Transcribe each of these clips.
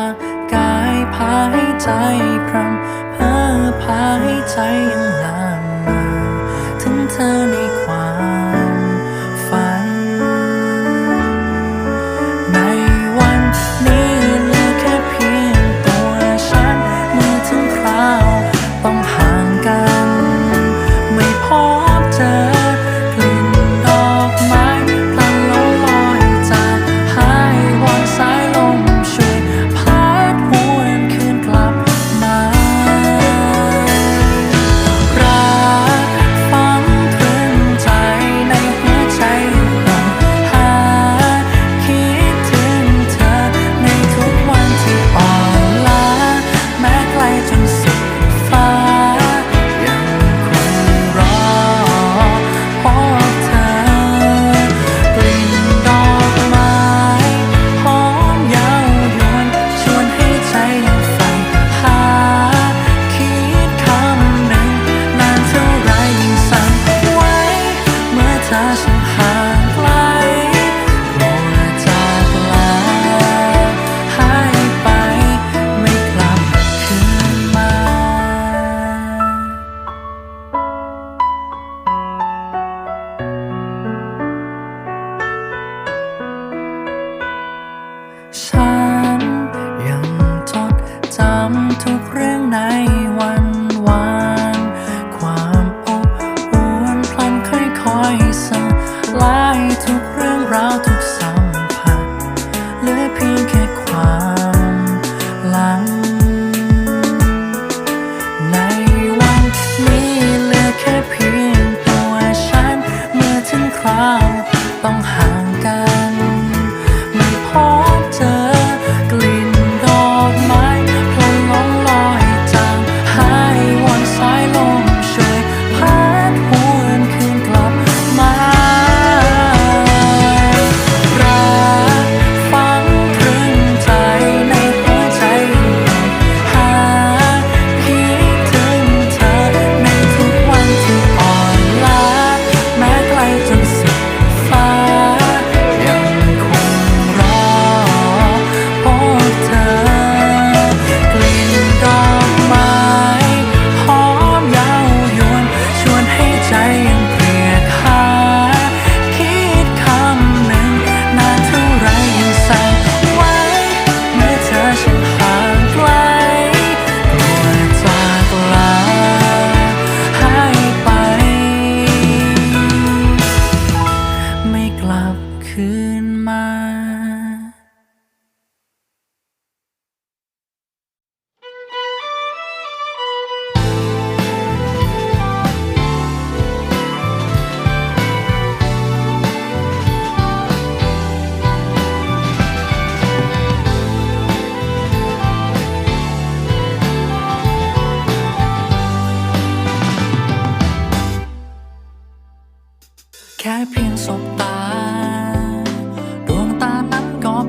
ากายพาให้ใจพรำเพอพาให้ใจยังลามมาถึงเธอใน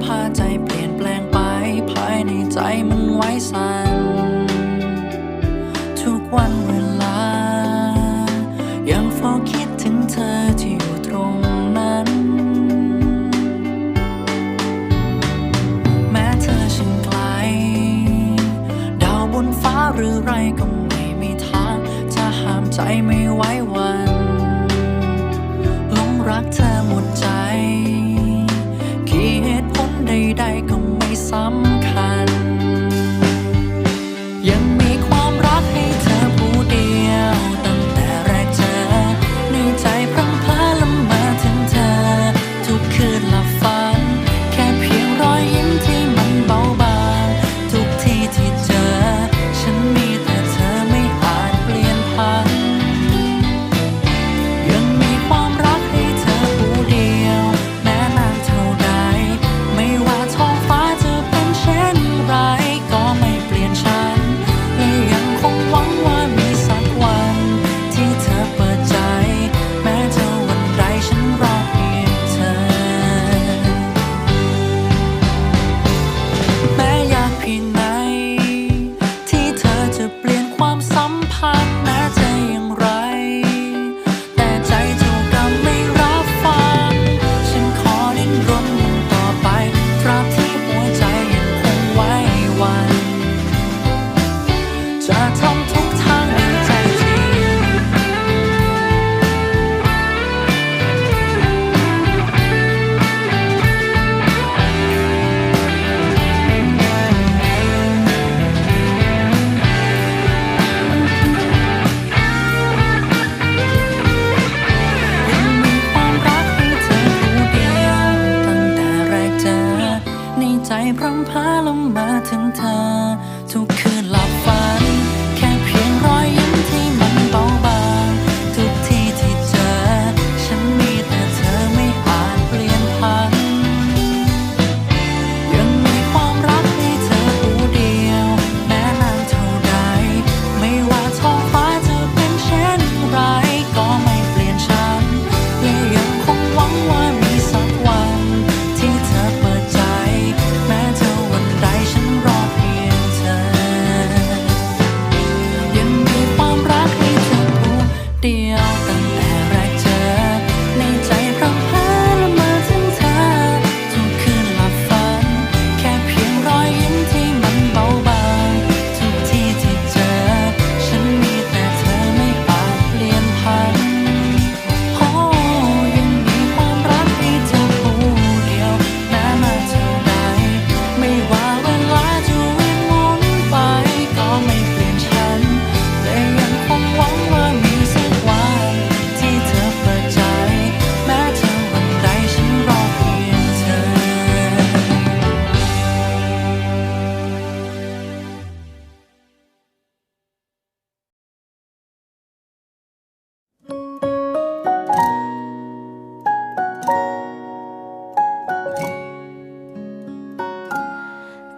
พาใจเปลี่ยนแปลงไป ภายในใจมันไว้สั่นทุกวัน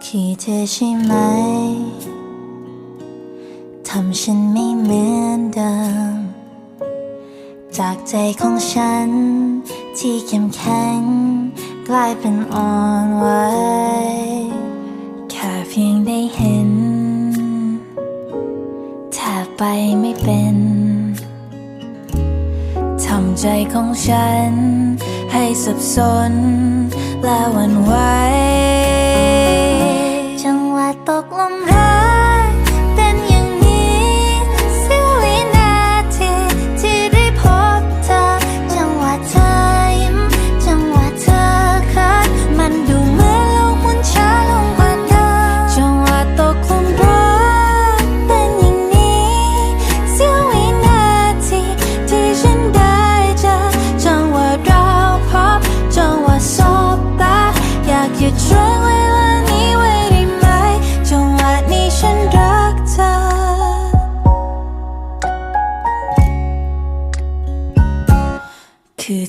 คิดเธอใช่ไหม ทำฉันไม่เหมือนเดิม จากใจของฉัน ที่เข้มแข็ง กลายเป็นอ่อนไหวแค่เพียงได้เห็นแทบไปไม่เป็น ทำใจของฉัน ให้สับสน และวันไหวจังหวะตกลมหาย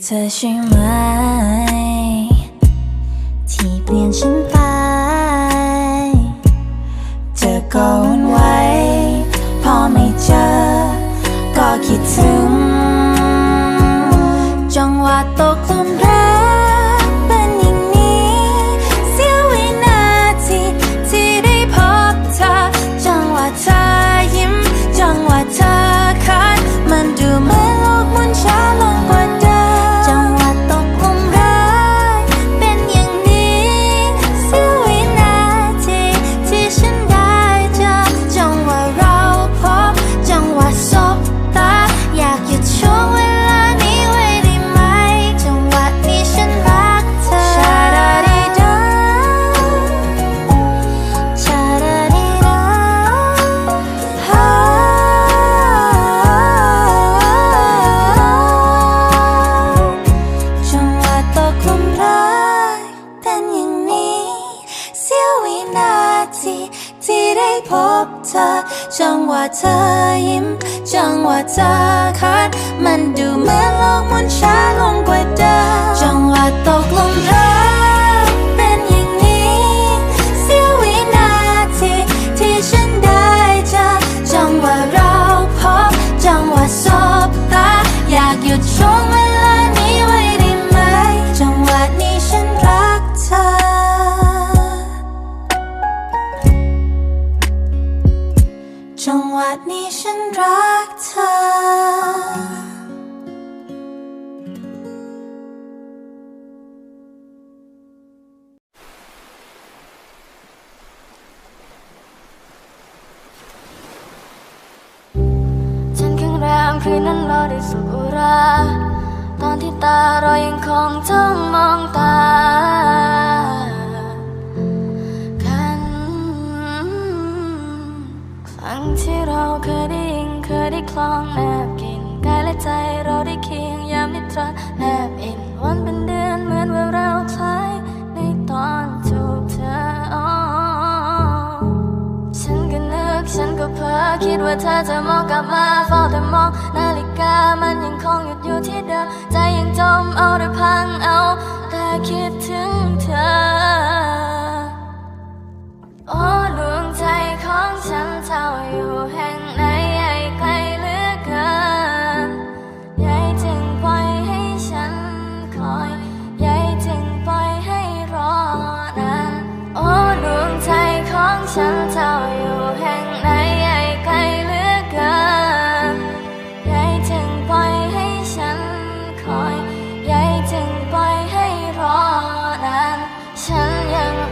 คือเสุรา ตอนที่ตาเรายังคงจ้องมองตากันครั้งที่เราเคยได้ยิงเคยได้คลองแนบกินกายและใจเราได้เคียงยามนิทราแนบอินวันเป็นเดือนเหมือนว่าเราคล้ายในตอนจูบเธออ๋อฉันก็นึกฉันก็เพ้อคิดว่าเธอจะมองกลับมาเฝ้าแต่มอง กามันยังคงหยุดอยู่ที่เดิมใจยังจมเอาหรือพังเอา แต่คิดถึงเธอ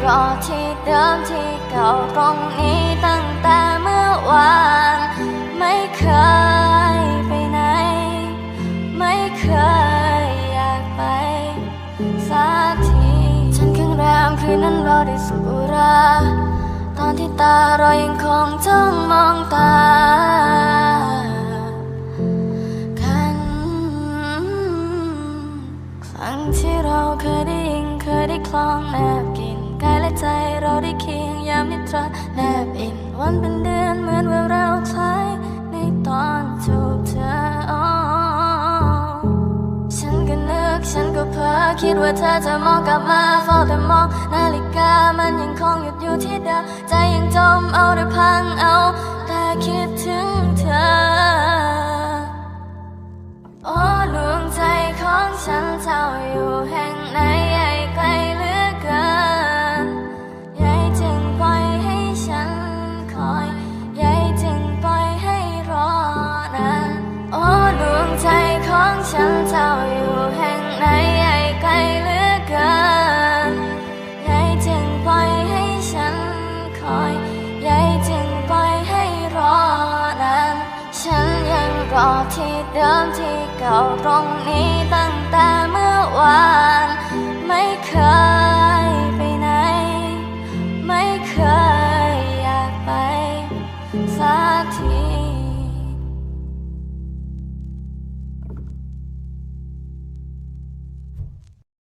รอที่เดิมที่เก่าตรงนี้ตั้งแต่เมื่อวาน ไม่เคยไปไหน ไม่เคยอยากไป สักที ฉันครั้งแรมคืนนั้นเราได้สุรา ตอนที่ตาเรายังคงจ้องมองตากันครั้งที่เราเคยได้ยิงเคยได้คล้องแนบกินายและใจเราได้เคียงยามนิทราแนบอินวันเป็นเดือนเหมือนเวลาเราใช้ในตอนจูบเธออ๋อฉันก็นึกฉันก็เพ้อคิดว่าเธอจะมองกลับมาเฝ้าแต่มองนาฬิกามันยังคงหยุดอยู่ที่เดิมใจยังจมเอาแต่พังเอา ที่เดิมที่เก่าตรงนี้ตั้งแต่เมื่อวาน ไม่เคย